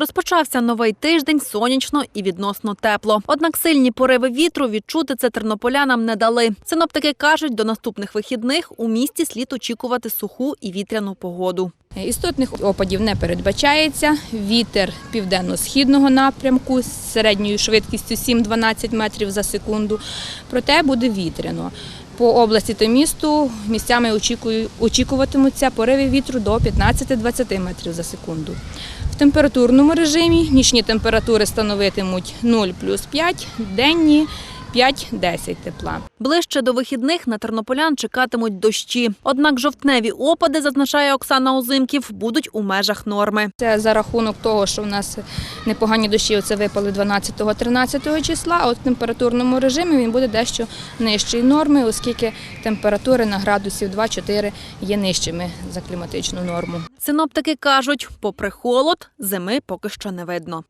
Розпочався новий тиждень сонячно і відносно тепло. Однак сильні пориви вітру відчути це тернополянам не дали. Синоптики кажуть, до наступних вихідних у місті слід очікувати суху і вітряну погоду. Істотних опадів не передбачається. Вітер південно-східного напрямку з середньою швидкістю 7-12 метрів за секунду. Проте буде вітряно. По області та місту місцями очікуватимуться пориви вітру до 15-20 метрів за секунду. В температурному режимі нічні температури становитимуть 0 плюс 5, денні 5-10 тепла. Ближче до вихідних на тернополян чекатимуть дощі. Однак жовтневі опади, зазначає Оксана Озимків, будуть у межах норми. Це за рахунок того, що в нас непогані дощі це випали 12-13 числа, а от в температурному режимі він буде дещо нижчої норми, оскільки температури на градусів 2-4 є нижчими за кліматичну норму. Синоптики кажуть, попри холод, зими поки що не видно.